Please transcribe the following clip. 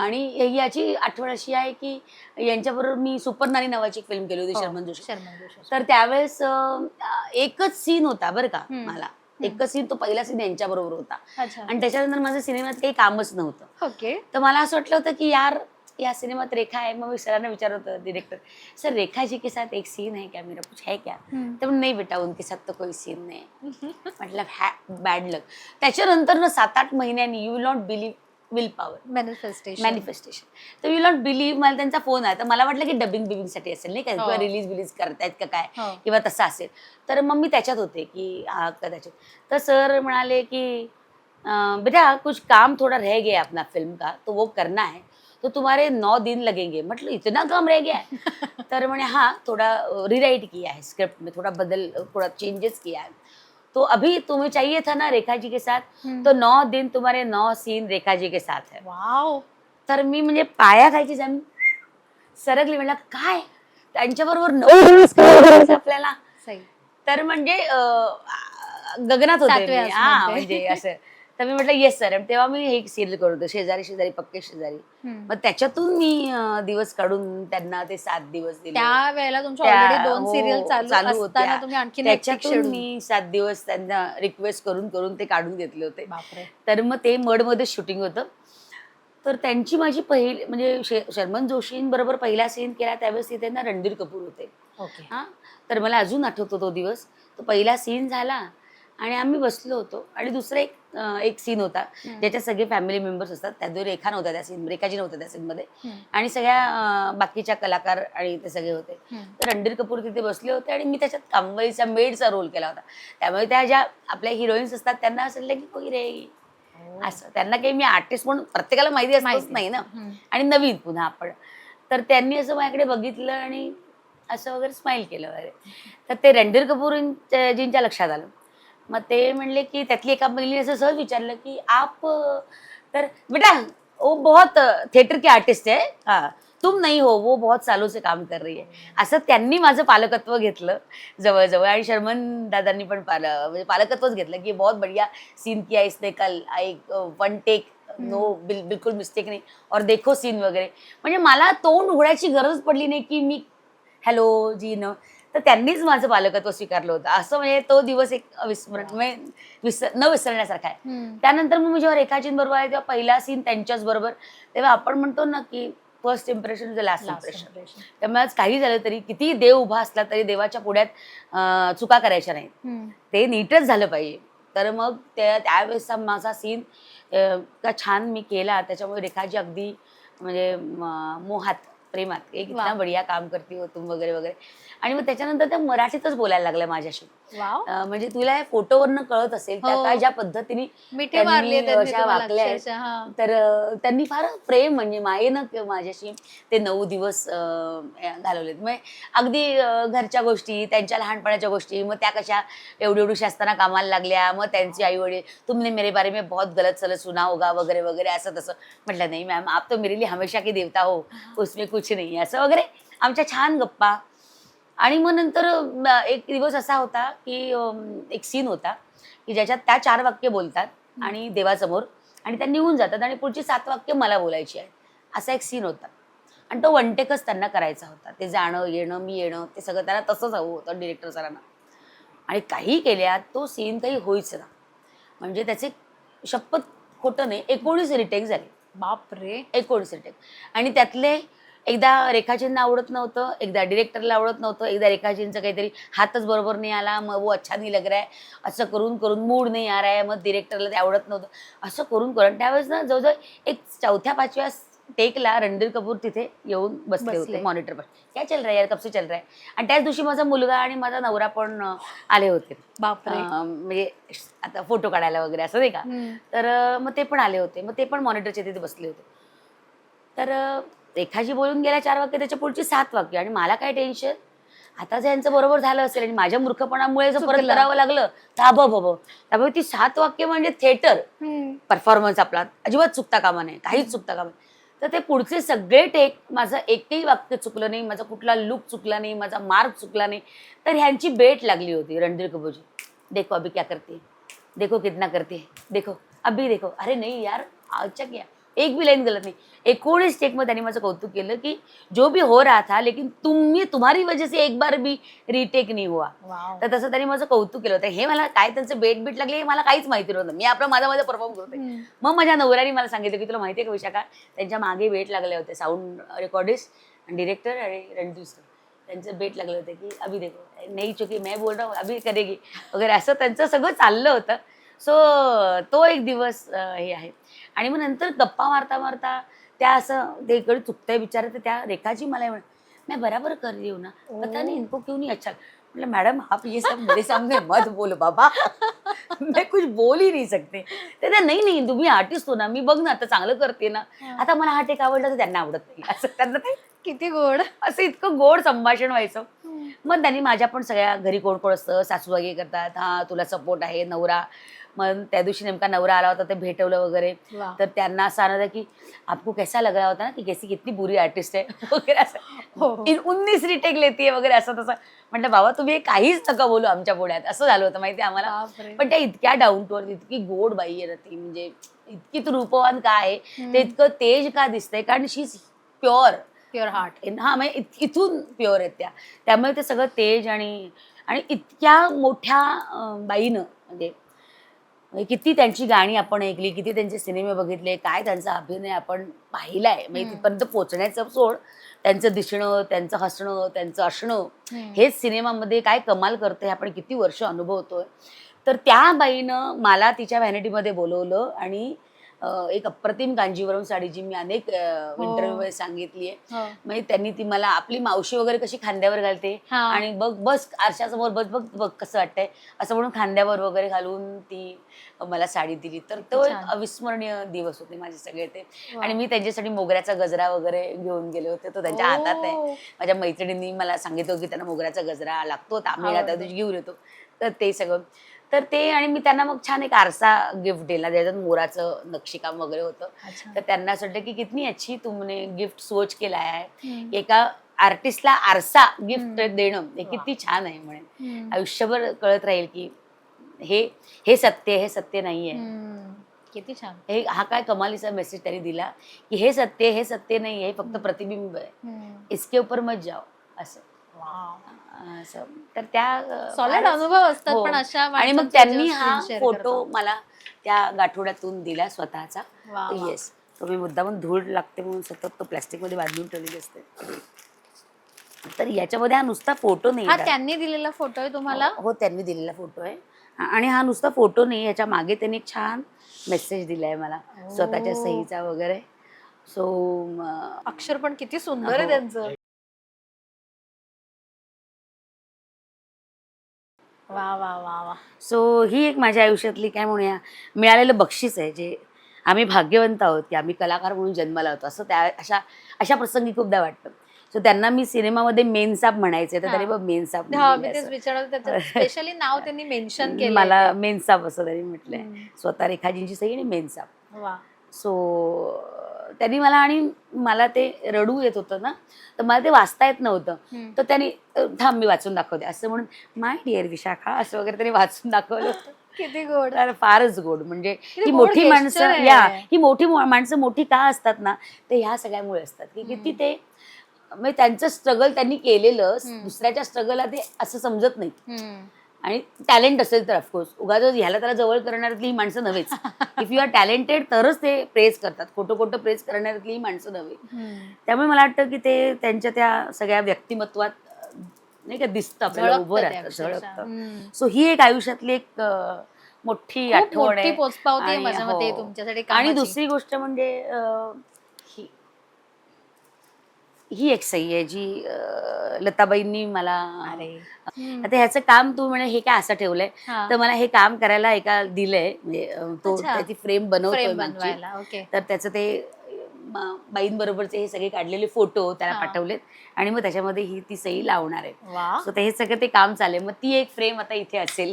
आणि याची आठवण अशी आहे की यांच्याबरोबर मी सुपर नानी नावाची एक फिल्म केली होती हो. शर्मन जोशी. तर त्यावेळेस एकच सीन होता बरं का. मला. एकच सीन तो पहिला सीन यांच्या बरोबर होता. अच्छा. आणि त्याच्यानंतर माझं सिनेमात काही कामच नव्हतं. ओके. तर मला असं वाटलं होतं की यार या सिनेमात रेखा आहे. मग मी सरांना विचारत होतं डिरेक्टर सर रेखा जी के साथ एक सीन है क्या? मेरा कुछ है क्या. तर नाही बेटा उनके साथ तो कोई सीन नाही. म्हटलं हॅ बॅड लक त्याच्यानंतर ना सात आठ महिन्यांनी you will not believe will power manifestation manifestation तर यू नॉट बिलीव्ह मला त्यांचा फोन आहे तर मला वाटलं की डबिंग बिबिंगसाठी असेल नाही का? हो. किंवा रिलीज बिलीज करतायत का काय? हो. किंवा तसं असेल. तर मग मी त्याच्यात होते की कदाचित. तर सर म्हणाले की "अं, बेटा कुछ काम थोड़ा रह गया अपना फिल्म का. तो वो करना है. तो तुम्हारे नौ दिन लगेंगे. मतलब इतना काम रह गया है. तर म्हणे हाँ थोड़ा रिराइट किया है स्क्रिप्ट में. थोड़ा बदल थोड़ा चेंजेस किया है. तो अभी तुम्हें चाहिए था ना रेखा जी के साथ तो नौ दिन तुम्हारे नौ सीन रेखा जी के साथ है। वाव तर मी म्हणजे पाया खायची जमीन सरकली म्हणलं काय? त्यांच्याबरोबर नऊ दिवस करायचं आपल्याला? सही. तर म्हणजे अं, गगनात होते सातव्या मी. हा आसमानते. म्हणजे असं. तर मी म्हटलं येस सर तेव्हा मी हे सिरियल करत होते शेजारी शेजारी पक्के शेजारी. मग त्याच्यातून मी अं, दिवस काढून त्यांना ते सात दिवस दिले. त्या वेळेला तुमच्या त्या- ऑलरेडी दोन हो, सिरियल चालू चालू असताना होत्या. तुम्ही त्याच्यातून. मी सात दिवस त्यांना रिक्वेस्ट करून करून ते काढून घेतले होते. बापरे. तर मग ते मडमध्ये शूटिंग होतं. तर त्यांची माझी पहिली म्हणजे शे- शर्मन जोशींबरोबर पहिला सीन केला त्यावेळेस तिथे ना रणधीर कपूर होते. ओके. हा? तर मला अजून आठवतो तो दिवस. तो पहिला सीन झाला आणि आम्ही बसलो होतो. आणि दुसरा एक अं, एक सीन होता. ज्याच्यात सगळे फॅमिली मेंबर्स असतात. त्यात रेखा नव्हत्या त्या सीन रेखाजी नव्हत्या त्या सीनमध्ये. आणि सगळ्या अं, बाकीच्या कलाकार आणि ते सगळे होते. तर रणधीर कपूर तिथे बसले होते आणि मी त्याच्यात कामवाईचा मेडचा रोल केला होता. त्यामुळे त्या ज्या आपल्या हिरोईन्स असतात त्यांना असं वाटलं की कोई रे असं. त्यांना काही मी आर्टिस्ट म्हणून प्रत्येकाला माहिती असतच माहिती. नाही ना. आणि नवीन पुन्हा आपण. तर त्यांनी असं माझ्याकडे बघितलं आणि असं वगैरे स्माईल केलं वगैरे. तर ते रणधीर कपूर जींच्या लक्षात आलं. मग ते म्हणले की त्यातली एका मुलीने असं सहज विचारलं की आप तर बेटा वो बहुत थिएटर के आर्टिस्ट है हाँ. तुम नहीं हो वो बहुत सालों से काम कर रही है असं त्यांनी माझं पालकत्व घेतलं जवळजवळ. आणि शर्मन दादांनी पण पाल म्हणजे पालकत्वच घेतलं की बहुत बढ़िया सीन किया इसने कल. एक वन टेक नो बिल बिलकुल मिस्टेक नाही. और देखो सीन वगैरे. म्हणजे मला तोंड उघडायची गरज पडली नाही की मी हॅलो जी न तर त्यांनीच माझं पालकत्व स्वीकारलं होतं. असं म्हणजे तो दिवस एक अविस्मरण म्हणजे विसर न विसरण्यासारखा आहे. त्यानंतर मग मी जेव्हा रेखाजींबरोबर आहे तेव्हा पहिला सीन त्यांच्याच बरोबर तेव्हा आपण म्हणतो ना की फर्स्ट इम्प्रेशन लास्ट इम्प्रेशन. त्यामुळे आज काही झालं तरी किती देव उभा असला तरी देवाच्या पुढ्यात चुका करायच्या नाहीत. ते नीटच झालं पाहिजे. तर मग त्या त्यावेळेसचा माझा सीन का छान मी केला. त्याच्यामुळे रेखाजी अगदी म्हणजे मोहात प्रेमात एक इतना. बढिया काम करती हो तुम वगैरे वगैरे आणि मग त्याच्यानंतर त्या मराठीतच बोलायला लागल्या माझ्याशी अं, म्हणजे तुला या फोटोवरनं कळत असेल त्या हो. काय ज्या पद्धतीने मिठी त्यांनी मारली त्यांनी अशा तुम्हाला वाकल्या आहेत. अक्षरशः, हा. तर अं, त्यांनी फार प्रेम म्हणजे मायेनं क- माझ्याशी ते नऊ दिवस अं, घालवलेत म्हणजे अगदी अं, घरच्या गोष्टी त्यांच्या लहानपणाच्या गोष्टी मग त्या कशा एवढी एवढी असताना कामाला लागल्या मग त्यांचे आई वडील तुमने मेरे बारे में बहुत गलत सलत सुना होगा वगैरे वगैरे असं तसं म्हटलं नाही मॅम आप तो मेरे लिए हमेशा की देवता हो उसमें कुछ नाही असं वगैरे. आमच्या छान गप्पा. आणि मग नंतर एक दिवस असा होता की एक सीन होता की ज्याच्यात त्या चार वाक्य बोलतात आणि देवासमोर आणि त्या निघून जातात आणि पुढची सात वाक्य मला बोलायची आहेत. असा एक सीन होता. आणि तो वनटेकच त्यांना करायचा होता. ते जाणं येणं मी येणं ते सगळं त्यांना तसंच हवं होतं डिरेक्टर सरांना. आणि काही केल्यात तो सीन काही होईच ना. म्हणजे त्याचे शपथ खोटं नाही. एकोणीस रिटेक झाले. बापरे. एकोणीस रिटेक आणि त्यातले एकदा रेखाजींना आवडत नव्हतं एकदा डिरेक्टरला आवडत नव्हतं एकदा रेखाजींचं काहीतरी हातच बरोबर नाही आला मग वो अच्छा नाही लग रहा है असं करून करून मूड नाही आ रहा है मग डिरेक्टरला ते आवडत नव्हतं. असं करून करून. त्यावेळेस ना जवळजवळ एक चौथ्या पाचव्या टेकला रणधीर कपूर तिथे येऊन बसले. होते मॉनिटर पण काय चल रहा है यार? कब से चल रहा है? आणि त्याच दिवशी माझा मुलगा आणि माझा नवरा पण आले होते. म्हणजे आता फोटो काढायला वगैरे असं नाही का. तर मग ते पण आले होते. मग ते पण मॉनिटरच्या तिथे बसले होते. तर रेखाजी बोलून गेल्या चार वाक्य त्याच्या पुढची सात वाक्य. आणि मला काय टेन्शन आता जर यांचं बरोबर झालं असेल आणि माझ्या मूर्खपणामुळे जर परत. करावं लागलं तर बबो त्यामुळे ती सात वाक्य म्हणजे थिएटर. परफॉर्मन्स आपला. अजिबात चुकता कामा नये. काहीच चुकता कामा तर ते पुढचे सगळे टेक माझं एकही वाक्य चुकलं नाही माझा कुठला लुक चुकला नाही माझा मार्क चुकला नाही तर ह्यांची बेट लागली होती रणधीर कपूरची. देखो अभी क्या करते देखो कितना करते देखो. अभी देखो. अरे नहीं यार अच्छा क्या एक भी लाईन गलत नाही। एकोणीस टेकमध्ये त्यांनी माझं कौतुक केलं की जो भी हो रहा था लेकिन तुम्ही तुम्हारी वजह से एक बार भी रिटेक नाही हुआ. तर तसं त्यांनी माझं कौतुक केलं होतं. हे मला काय त्यांचं बेट बीट लागले हे मला काहीच माहिती नव्हतं. मी आपलं माझा माझा परफॉर्म करते. मग माझ्या नवऱ्याने मला सांगितलं की तुला माहिती आहे का विशाखा त्यांच्या मागे वेट लागले होते साऊंड रेकॉर्डिस्ट डिरेक्टर आणि रणजीत सर त्यांचं बेट लागलं होतं की अभि देखो नाही चुकी मैं बोल रहा हूँ अभि करेगी. वगैरे असं त्यांचं सगळं चाललं होतं. सो तो एक दिवस हे आहे. आणि मग नंतर गप्पा मारता मारता त्या असं ते इकडे चुकतंय बिचारे तर त्या रेखाजी मला म्हण मैं बराबर कर रही हूँ ना. पता नहीं इनको क्यों नहीं अच्छा मतलब मैडम आप ये सब मेरे सामने मत बोलो बाबा. मैं कुछ बोल ही नहीं सकते. ते त्या, नाही नाही तुम्ही आर्टिस्ट हो ना. मी बघ ना आता चांगलं करते ना. आता मला हा टेक आवडला तर त्यांना आवडत नाही. असं त्यांना ते किती गोड. असं इतकं गोड संभाषण व्हायचं. मग त्यांनी माझ्या पण सगळ्या घरी कोण कोण असतं सासूबाई करतात हा तुला सपोर्ट आहे नवरा. मग त्या दिवशी नेमका नवरा आला होता ते भेटवलं वगैरे. तर त्यांना असं आलं की आपको कैसा लग रहा होता ना की कैसी कितनी बुरी आर्टिस्ट आहे वगैरे हो, असं. हो. इन उन्नीस रिटेक लेते वगैरे असं तसं. म्हटलं बाबा तुम्ही काहीच नका बोलू आमच्या पुण्यात असं झालं होतं माहिती आम्हाला. पण त्या इतक्या डाऊन टू अर्थ इतकी गोड बाई आहे ना ती म्हणजे इतकी तू रूपवान का आहे. ते इतकं तेज का दिसतंय? कारण she is pure pure heart हा म्हणजे इथून प्युअर आहेत त्या. त्यामुळे ते सगळं तेज आणि आणि इतक्या मोठ्या बाईनं म्हणजे किती त्यांची गाणी आपण ऐकली किती त्यांचे सिनेमे बघितले काय त्यांचा अभिनय आपण पाहिलाय म्हणजे. तिथपर्यंत पोहोचण्याचं सोड. त्यांचं दिसणं त्यांचं हसणं त्यांचं असणं हेच सिनेमामध्ये काय कमाल करते हे आपण किती वर्ष अनुभवतोय. तर त्या बाईनं मला तिच्या व्हॅनिटीमध्ये बोलवलं आणि एक अप्रतिम कांजीवरम साडी जी मी अनेक हो. इंटरव्ह्यू सांगितली आहे हो. म्हणजे त्यांनी ती मला आपली मावशी वगैरे कशी खांद्यावर घालते हा. आणि बघ बस आरशासमोर बस बघ बघ कसं वाटतंय असं म्हणून खांद्यावर वगैरे घालून ती मला साडी दिली तर तो एक. अविस्मरणीय दिवस होते माझे सगळे ते. आणि मी त्यांच्यासाठी मोगऱ्याचा गजरा वगैरे घेऊन गेले होते तो त्यांच्या हातात आहे. माझ्या मैत्रिणींनी मला सांगितलं की त्यांना मोगऱ्याचा गजरा लागतो आम्ही त्या आवडतो. दिवशी घेऊन येतो तर ते सगळं तर ते आणि मी त्यांना मग छान एक आरसा गिफ्ट दिला ज्याच्यात मोराचं नक्षीकाम वगैरे होतं. तर त्यांना असं वाटलं की कितनी अच्छी तुमने गिफ्ट सोच केला आहे. एका आर्टिस्टला आरसा गिफ्ट. देणं हे. किती छान आहे म्हणे. आयुष्यभर कळत राहील की हे हे सत्य हे सत्य नाहीये. किती छान हे हा काय कमालीचा मेसेज त्यांनी दिला की हे सत्य हे सत्य नाही हे फक्त प्रतिबिंब आहे. इसके ऊपर मत जाओ असं. असं तर त्या सॉलिड अनुभव असतात हो. पण अशा आणि मग माणसांचे त्यांनी जेव्हा हा screen share फोटो करतात. मला त्या गाठोड्यातून दिला स्वतःचा वा, वा. येस तो मी मुद्दामून धूळ लागते म्हणून सतत तो प्लॅस्टिकमध्ये बांधून ठेवलेली असते तर याच्यामध्ये हा नुसता फोटो नाही हा. त्यांनी दिलेला फोटो आहे तुम्हाला हो हो, त्यांनी दिलेला फोटो आहे हा, आणि हा नुसता फोटो नाही ह्याच्या मागे त्यांनी एक छान मेसेज दिलाय मला स्वतःच्या. सहीचा वगैरे सो अक्षर पण किती सुंदर आहे हो. त्यांचं वा वा वा वा. सो ही एक माझ्या आयुष्यातली काय म्हणूया मिळालेलं बक्षीस आहे जे आम्ही भाग्यवंत आहोत की आम्ही कलाकार म्हणून जन्माला होतो असं त्या अशा अशा प्रसंगी खूपदा वाटतं. सो त्यांना मी सिनेमामध्ये मेनसाब म्हणायचे तर. त्यांनी बघ मेनसाब हा मी म्हणलंय तेच असं. विचारत त्याचं स्पेशली नाव त्यांनी मेन्शन केलं मला मेनसाब असं त्यांनी म्हटलंय. स्वतः रेखाजींची सही आणि मेनसाब वा. सो त्यांनी मला आणि मला ते रडू येत होतं ना तर मला ते वाचता येत नव्हतं. तर त्यांनी "अ, थांब मी वाचून दाखवते असं म्हणून माय डिअर विशाखा असं वगैरे त्यांनी वाचून दाखवलं होतं किती गोड तर फारच गोड म्हणजे ही मोठी माणसं. या ही मोठी माणसं मोठी का असतात ना ते ह्या सगळ्यामुळे असतात की किती ते म्हणजे त्यांचं स्ट्रगल त्यांनी केलेलं. दुसऱ्याच्या स्ट्रगलला ते असं समजत नाही. आणि टॅलेंट असेल तर ऑफकोर्स उगाच ह्याला त्याला जवळ करणाऱ्यातली ही माणसं नव्हेच इफ यू आर टॅलेंटेड तरच ते प्रेस करतात खोटं खोटं प्रेस करणाऱ्यातली ही माणसं नव्हे. त्यामुळे मला वाटतं की ते त्यांच्या त्या सगळ्या व्यक्तिमत्वात नाही का दिसतं आपल्याला उभं राहतं. झळकतं. सो ही एक आयुष्यातली एक मोठी आठवण आहे माझ्या मते हो. तुमच्यासाठी आणि. दुसरी गोष्ट म्हणजे ही एक सही आहे जी लताबाईंनी मला. आता ह्याचं काम तू म्हणे हे काय असं ठेवलंय. तर मला हे काम करायला एका दिलंय म्हणजे तो. त्याची फ्रेम बनवतोय तर त्याचं ते बाईंबरोबरचे हे सगळे काढलेले फोटो त्याला. पाठवलेत आणि मग त्याच्यामध्ये ही ती सही लावणार आहे वा सो ते हे सगळं ते काम चालेल मग ती एक फ्रेम आता इथे असेल